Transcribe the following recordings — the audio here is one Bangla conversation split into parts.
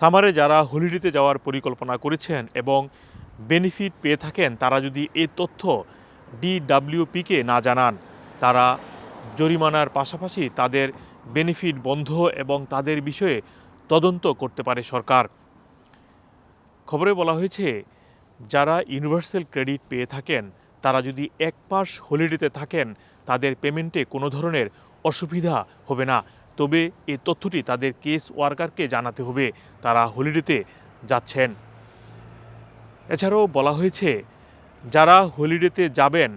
সামারে যারা হলিডেতে যাওয়ার পরিকল্পনা করেছেন এবং বেনিফিট পেয়ে থাকেন, তারা যদি এই তথ্য ডিডাব্লিউপিকে না জানান, তারা জরিমানার পাশাপাশি তাদের বেনিফিট বন্ধ এবং তাদের বিষয়ে তদন্ত করতে পারে সরকার। খবরে বলা হয়েছে, যারা ইউনিভার্সাল ক্রেডিট পেয়ে থাকেন, তারা যদি এক মাস হলিডেতে থাকেন, তাদের পেমেন্টে কোনো ধরনের অসুবিধা হবে না। তবে এই তথ্যটি তাদের কেস ওয়ার্কারকে জানাতে হবে। তারা হলিডেতে যাচ্ছেন। এছাড়াও বলা হয়েছে, যারা হলিডেতে যাবেন,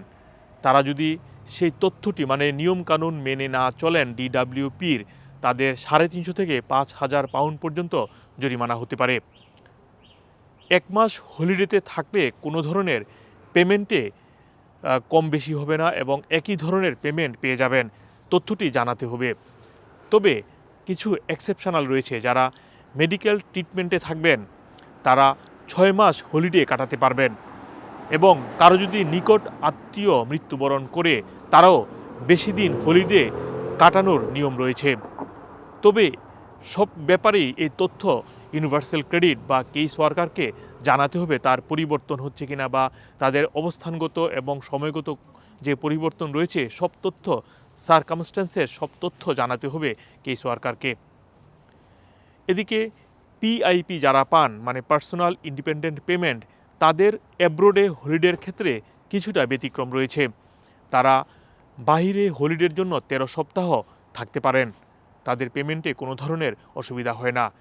তারা যদি সেই তথ্যটি মানে নিয়মকানুন মেনে না চলেন ডিডাব্লিউপির, তাদের সাড়ে তিনশো থেকে পাঁচ হাজার পাউন্ড পর্যন্ত জরিমানা হতে পারে। এক মাস হলিডেতে থাকলে কোনো ধরনের পেমেন্টে কম বেশি হবে না এবং একই ধরনের পেমেন্ট পেয়ে যাবেন। তথ্যটি জানাতে হবে। তবে কিছু এক্সেপশনাল রয়েছে যারা মেডিকেল ট্রিটমেন্টে থাকবেন। তারা ছয় মাস হলিডে কাটাতে পারবেন এবং কারও যদি নিকট আত্মীয় মৃত্যুবরণ করে, তারাও বেশি দিন হলিডে কাটানোর নিয়ম রয়েছে। তবে সব ব্যাপারেই এই তথ্য ইউনিভার্সাল ক্রেডিট বা কেস ওয়ার্কারকে জানাতে হবে তার পরিবর্তন হচ্ছে কিনা বা তাদের অবস্থানগত এবং সময়গত যে পরিবর্তন রয়েছে, সব তথ্য সার্কামস্টেন্সের সব তথ্য জানাতে হবে কেস ওয়ার্কারকে। এদিকে পিআইপি যারা পান মানে পার্সোনাল ইন্ডিপেন্ডেন্ট পেমেন্ট, তাদের অ্যাব্রোডে হলিডের ক্ষেত্রে কিছুটা ব্যতিক্রম রয়েছে। তারা বাহিরে হলিডের জন্য তেরো সপ্তাহ থাকতে পারেন। তাদের পেমেন্টে কোনো ধরনের অসুবিধা হয় না।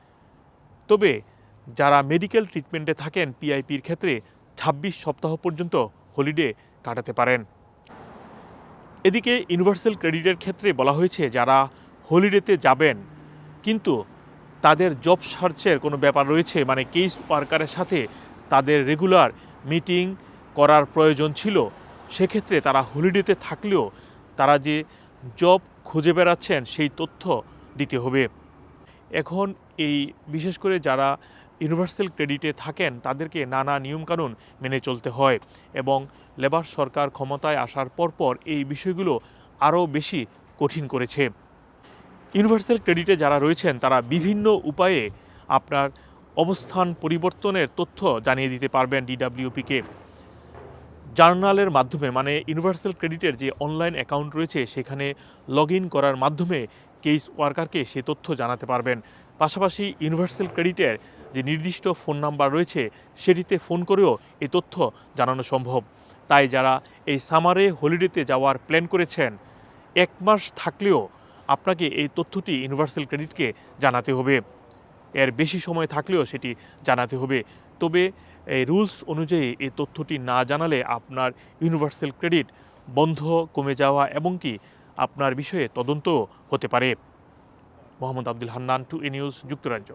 তবে যারা মেডিকেল ট্রিটমেন্টে থাকেন পিআইপির ক্ষেত্রে ২৬ সপ্তাহ পর্যন্ত হলিডে কাটাতে পারেন। এদিকে ইউনিভার্সাল ক্রেডিটের ক্ষেত্রে বলা হয়েছে যারা হলিডেতে যাবেন, কিন্তু তাদের জব সার্চের কোনো ব্যাপার রয়েছে? মানে কেস ওয়ার্কারের সাথে তাদের রেগুলার মিটিং করার প্রয়োজন ছিল। সেক্ষেত্রে তারা হলিডেতে থাকলেও তারা যে জব খুঁজে বেড়াচ্ছেন, সেই তথ্য দিতে হবে। এখন এই, বিশেষ করে যারা ইউনিভার্সাল ক্রেডিটে থাকেন, তাদেরকে নানা নিয়মকানুন মেনে চলতে হয় এবং লেবার সরকার ক্ষমতায় আসার পরপর এই বিষয়গুলো আরও বেশি কঠিন করেছে। ইউনিভার্সাল ক্রেডিটে যারা রয়েছেন, তারা বিভিন্ন উপায়ে আপনার অবস্থান পরিবর্তনের তথ্য জানিয়ে দিতে পারবেন ডিডাব্লিউপিকে। জার্নালের মাধ্যমে মানে ইউনিভার্সাল ক্রেডিটের যে অনলাইন অ্যাকাউন্ট রয়েছে, সেখানে লগ করার মাধ্যমে কেস ওয়ার্কারকে সে তথ্য জানাতে পারবেন। পাশাপাশি ইউনিভার্সাল ক্রেডিটের যে নির্দিষ্ট ফোন নাম্বার রয়েছে, সেটিতে ফোন করেও এই তথ্য জানানো সম্ভব। তাই যারা এই সামারে হলিডেতে যাওয়ার প্ল্যান করেছেন, এক মাস থাকলেও আপনাকে এই তথ্যটি ইউনিভার্সাল ক্রেডিটকে জানাতে হবে। এর বেশি সময় থাকলেও সেটি জানাতে হবে। তবে এই রুলস অনুযায়ী এই তথ্যটি না জানালে আপনার ইউনিভার্সাল ক্রেডিট বন্ধ, কমে যাওয়া এবং কি আপনার বিষয়ে তদন্ত হতে পারে। Mohammad Abdul Hannan, two A news, যুক্তরাজ্য।